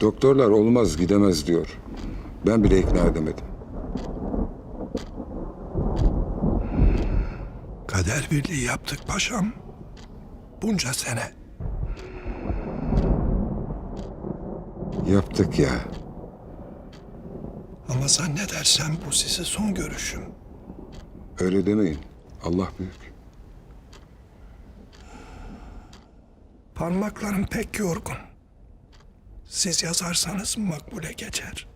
Doktorlar olmaz gidemez diyor. Ben bile ikna edemedim. Kader birliği yaptık paşam. Bunca sene. Yaptık ya. Ama zannedersem bu size son görüşüm. Öyle demeyin. Allah büyük. Parmaklarım pek yorgun. Siz yazarsanız makbule geçer.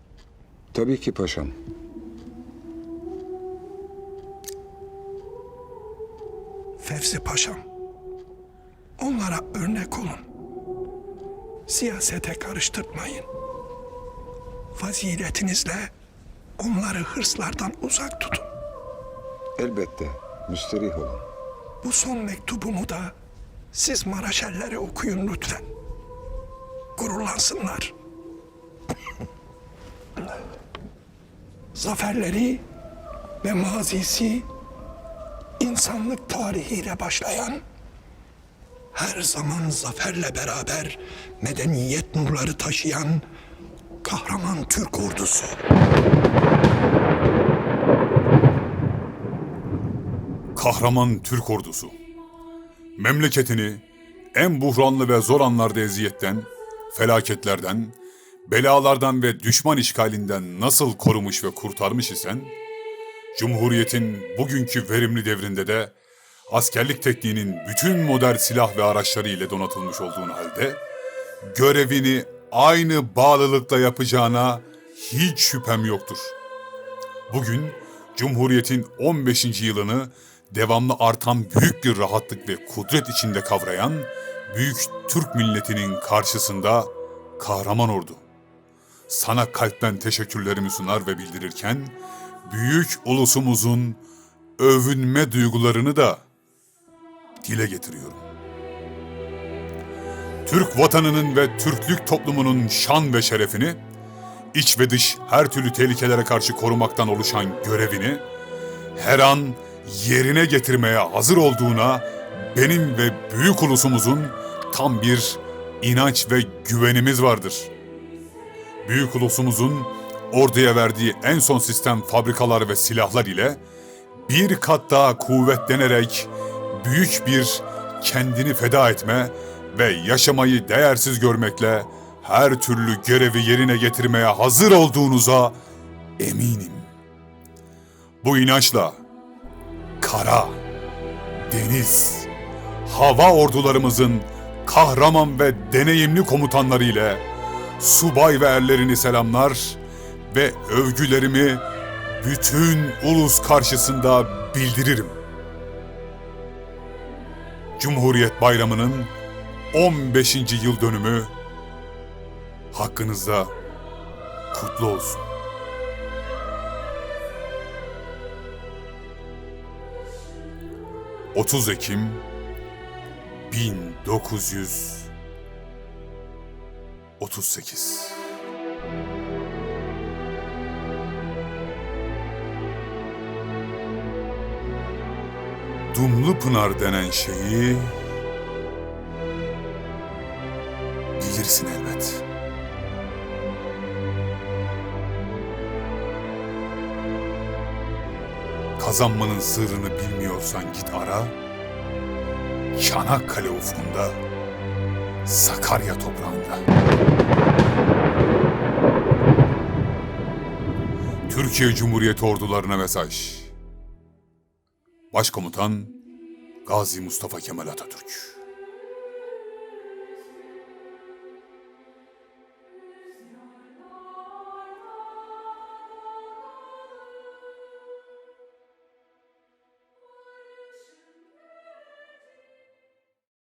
Tabii ki paşam. Fevzi Paşam. Onlara örnek olun. Siyasete karıştırmayın. Faziletinizle onları hırslardan uzak tutun. Elbette. Müsterih olun. Bu son mektubumu da siz Maraşellere okuyun lütfen. Gururlansınlar. Zaferleri ve mazisi insanlık tarihiyle başlayan her zaman zaferle beraber medeniyet nurları taşıyan kahraman Türk ordusu. Kahraman Türk ordusu. Memleketini en buhranlı ve zor anlarda eziyetten, felaketlerden, belalardan ve düşman işgalinden nasıl korumuş ve kurtarmış isen, Cumhuriyet'in bugünkü verimli devrinde de askerlik tekniğinin bütün modern silah ve araçları ile donatılmış olduğunu halde, görevini aynı bağlılıkla yapacağına hiç şüphem yoktur. Bugün Cumhuriyet'in 15. yılını devamlı artan büyük bir rahatlık ve kudret içinde kavrayan büyük Türk milletinin karşısında kahraman ordu. Sana kalpten teşekkürlerimi sunar ve bildirirken büyük ulusumuzun övünme duygularını da dile getiriyorum. Türk vatanının ve Türklük toplumunun şan ve şerefini iç ve dış her türlü tehlikelere karşı korumaktan oluşan görevini her an yerine getirmeye hazır olduğuna benim ve büyük ulusumuzun tam bir inanç ve güvenimiz vardır. Büyük ulusumuzun orduya verdiği en son sistem fabrikalar ve silahlar ile bir kat daha kuvvetlenerek büyük bir kendini feda etme ve yaşamayı değersiz görmekle her türlü görevi yerine getirmeye hazır olduğunuza eminim. Bu inançla kara, deniz, hava ordularımızın kahraman ve deneyimli komutanları ile subay ve erlerini selamlar ve övgülerimi bütün ulus karşısında bildiririm. Cumhuriyet Bayramı'nın 15. yıl dönümü hakkınızda kutlu olsun. ...30 Ekim... ...1938... Dumlu Pınar denen şeyi... ...bilirsin elbet. Kazanmanın sırrını bilmiyorsan git ara. Çanakkale ufkunda, Sakarya toprağında. Türkiye Cumhuriyeti ordularına mesaj. Başkomutan Gazi Mustafa Kemal Atatürk.